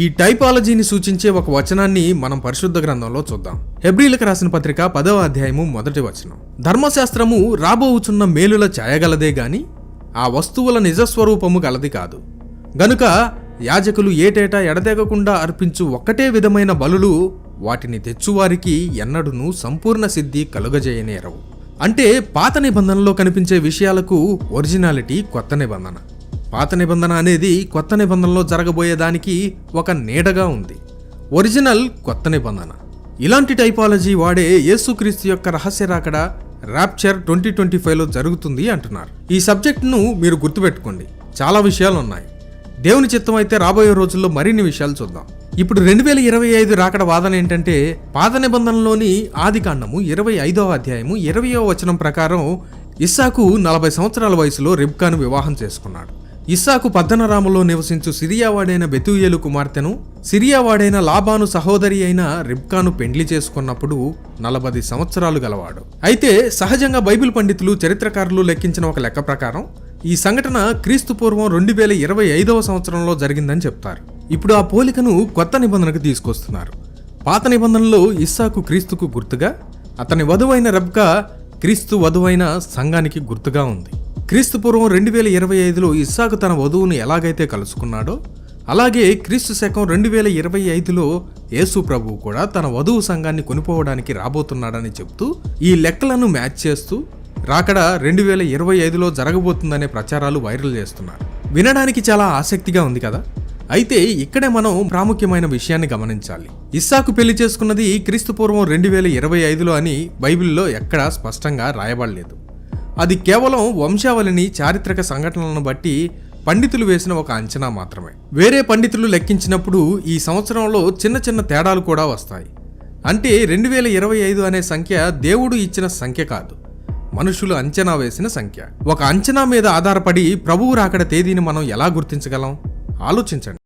ఈ టైపాలజీని సూచించే ఒక వచనాన్ని మనం పరిశుద్ధ గ్రంథంలో చూద్దాం. హెబ్రిలకు రాసిన పత్రిక పదవ అధ్యాయము మొదటి వచనం. ధర్మశాస్త్రము రాబోవుచున్న మేలుల ఛాయగలదే గాని ఆ వస్తువుల నిజస్వరూపము గలది కాదు. గనుక యాజకులు ఏటేటా ఎడతెగకుండా అర్పించు ఒక్కటే విధమైన బలులు వాటిని తెచ్చువారికి ఎన్నడును సంపూర్ణ సిద్ధి కలుగజేయనేరవు. అంటే పాత నిబంధనలో కనిపించే విషయాలకు ఒరిజినాలిటీ కొత్త నిబంధన. పాత నిబంధన అనేది కొత్త నిబంధనలో జరగబోయేదానికి ఒక నీడగా ఉంది. ఒరిజినల్ కొత్త నిబంధన. ఇలాంటి టైపాలజీ వాడే యేసుక్రీస్తు యొక్క రహస్య రాకడ ర్యాప్చర్ ట్వంటీ ట్వంటీ ఫైవ్లో జరుగుతుంది అంటున్నారు. ఈ సబ్జెక్ట్ను మీరు గుర్తుపెట్టుకోండి. చాలా విషయాలు ఉన్నాయి దేవుని చిత్తం అయితే రాబోయే రోజుల్లో మరిన్ని విషయాలు చూద్దాం. ఇప్పుడు రెండు వేల ఇరవై ఐదు రాకడ వాదన ఏంటంటే పాత నిబంధనలోని ఆది కాండము ఇరవై ఐదవ అధ్యాయము ఇరవయో వచనం ప్రకారం ఇస్సాకు నలభై సంవత్సరాల వయసులో రిబ్కాను వివాహం చేసుకున్నాడు. ఇస్సాకు పద్దనరాములో నివసించు సిరియావాడైన బెతుయేలు కుమార్తెను సిరియావాడైన లాబాను సహోదరి అయిన రిబ్కాను పెండ్లి చేసుకున్నప్పుడు నలభై సంవత్సరాలు గలవాడు. అయితే సహజంగా బైబిల్ పండితులు చరిత్రకారులు లెక్కించిన ఒక లెక్క ప్రకారం ఈ సంఘటన క్రీస్తు పూర్వం రెండు వేల ఇరవై ఐదవ సంవత్సరంలో జరిగిందని చెప్తారు. ఇప్పుడు ఆ పోలికను కొత్త నిబంధనకు తీసుకొస్తున్నారు. పాత నిబంధనలో ఇస్సాకు క్రీస్తుకు గుర్తుగా అతని వధువైన రబ్కా క్రీస్తు వధువైన సంఘానికి గుర్తుగా ఉంది. క్రీస్తుపూర్వం రెండు వేల ఇరవై ఐదులో ఇస్సాకు తన వధువును ఎలాగైతే కలుసుకున్నాడో అలాగే క్రీస్తు శకం రెండు వేల ఇరవై ఐదులో యేసు ప్రభువు కూడా తన వధువు సంఘాన్ని కొనిపోవడానికి రాబోతున్నాడని చెప్తూ ఈ లెక్కలను మ్యాచ్ చేస్తూ రాకడ రెండు వేల ఇరవై ఐదులో జరగబోతుందనే ప్రచారాలు వైరల్ చేస్తున్నారు. వినడానికి చాలా ఆసక్తిగా ఉంది కదా? అయితే ఇక్కడే మనం ప్రాముఖ్యమైన విషయాన్ని గమనించాలి. ఇస్సాకు పెళ్ళి చేసుకున్నది క్రీస్తుపూర్వం రెండు వేల ఇరవై ఐదులో అని బైబిల్లో ఎక్కడా స్పష్టంగా రాయబడలేదు. అది కేవలం వంశావళిని చారిత్రక సంఘటనలను బట్టి పండితులు వేసిన ఒక అంచనా మాత్రమే. వేరే పండితులు లెక్కించినప్పుడు ఈ సంవత్సరంలో చిన్న చిన్న తేడాలు కూడా వస్తాయి. అంటే రెండు వేల ఇరవై ఐదు అనే సంఖ్య దేవుడు ఇచ్చిన సంఖ్య కాదు. మనుషులు అంచనా వేసిన సంఖ్య. ఒక అంచనా మీద ఆధారపడి ప్రభువు రాకడ తేదీని మనం ఎలా గుర్తించగలం? ఆలోచించండి.